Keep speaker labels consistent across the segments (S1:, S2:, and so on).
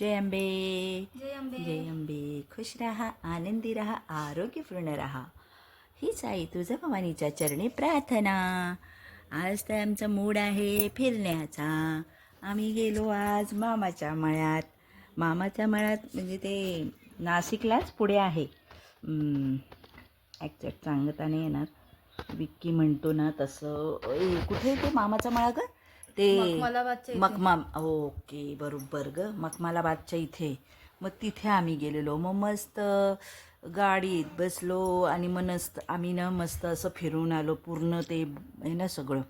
S1: जय अंबे
S2: जय अंबे
S1: जय अंबे खुश रहा आनंदी रहा आरोग्यपूर्ण रहा हीच आई तुझं भवानीच्या चरणी प्रार्थना. आज तर आमचा मूड आहे फिरण्याचा. आम्ही गेलो आज मामाच्या मळ्यात. मामाच्या मळ्यात म्हणजे ते नाशिकलाच पुढे आहे. ॲक्झॅक्ट सांगता नाही येणार. विक्की म्हणतो ना तसं. कुठे ते मामाचा मळा ग? ते. मखमा ओके बरोबर ग. मखमालाबादच्या इथे. मग तिथे आम्ही गेलेलो. मग मस्त गाडीत बसलो आणि मग नसत आम्ही ना मस्त असं फिरून आलो. पूर्ण ते आहे ना सगळं.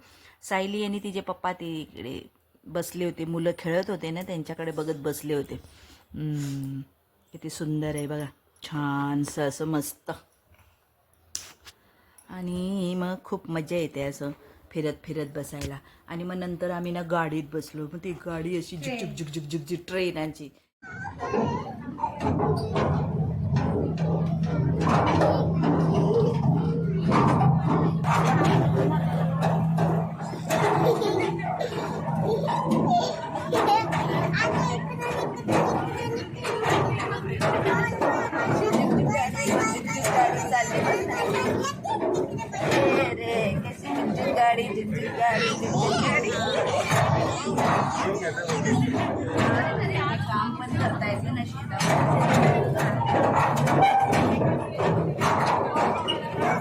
S1: सायली आणि तिचे पप्पा ते इकडे बसले होते. मुलं खेळत होते ना त्यांच्याकडे बघत बसले होते. हम्म, किती सुंदर आहे बघा. छानसं असं मस्त. आणि मग खूप मजा येते असं. फिरत फिरत बसायला. आणि मग नंतर आम्ही ना गाडीत बसलो. मग ती गाडी अशी झुक झुक झुक झुक झुक ट्रेनाची गाडी गाडी काम पण करता येतं ना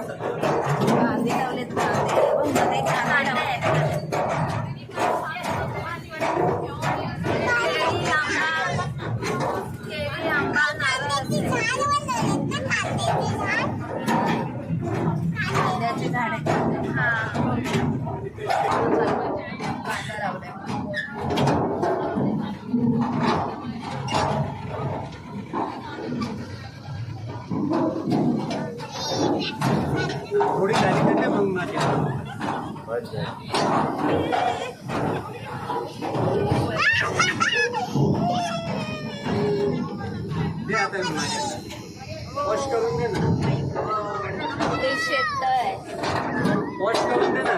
S1: कांदे लावलेत कांदे मध्ये कांदे लावलेत. कांद्याचे झाड
S3: थोडी झाली तर नाही मग माझ्या दे आता माझ्या. वॉश करून दे ना.
S2: ते शेत
S3: वॉश करून दे ना.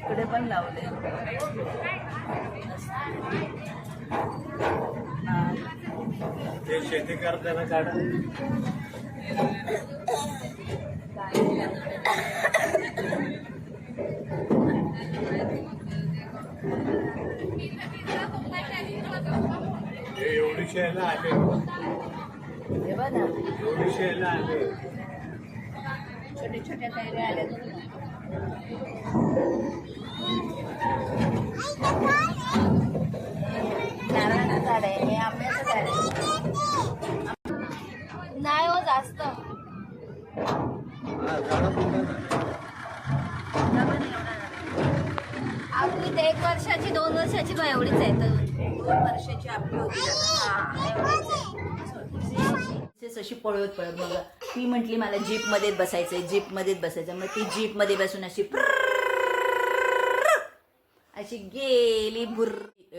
S1: इकडे पण लावले.
S3: ते शेती करताना काढा. हे एवढीशे याला आले.
S1: हे बघ. ना
S3: एवढीशे याला आले.
S1: छोटे छोट्या कैऱ्या आल्या. नारळाचं झाड आहे हे आंब्याचं झाड आहे.
S2: नाही हो जास्त.
S3: हा, झाडं मोठं झालं.
S2: आपली ते एक वर्षाची दोन वर्षाची बा एवढीच आहे तर
S1: दोन वर्षाची आपली होती. अशी पळत पळत बघ ती म्हटली मला जीपमध्येच बसायचंय जीपमध्येच बसायचं मग ती जीपमध्ये बसून अशी अशी गेली भुर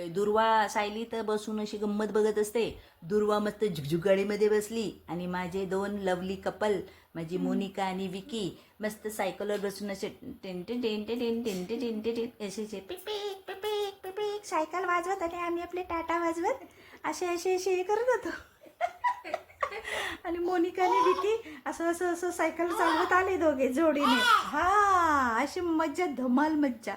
S1: दुर्वा सायली तर बसून अशी गंमत बघत असते दुर्वा मस्त झुकझुक गाडीमध्ये बसली आणि माझे दोन लवली कपल माझी मोनिका आणि विकी मस्त सायकलवर बसून असे टेंटे टेंटे टेन टेंटे टेंटे टेन असे असे पिक पिक पिक पिक पिक पिक सायकल वाजवत आणि आम्ही आपले टाटा वाजवत असे असे असे हे करत होतो आणि मोनिका आणि विकी असं असं असं सायकल चालवत आले दोघे जोडीने. हा अशी मज्जा धमाल मज्जा.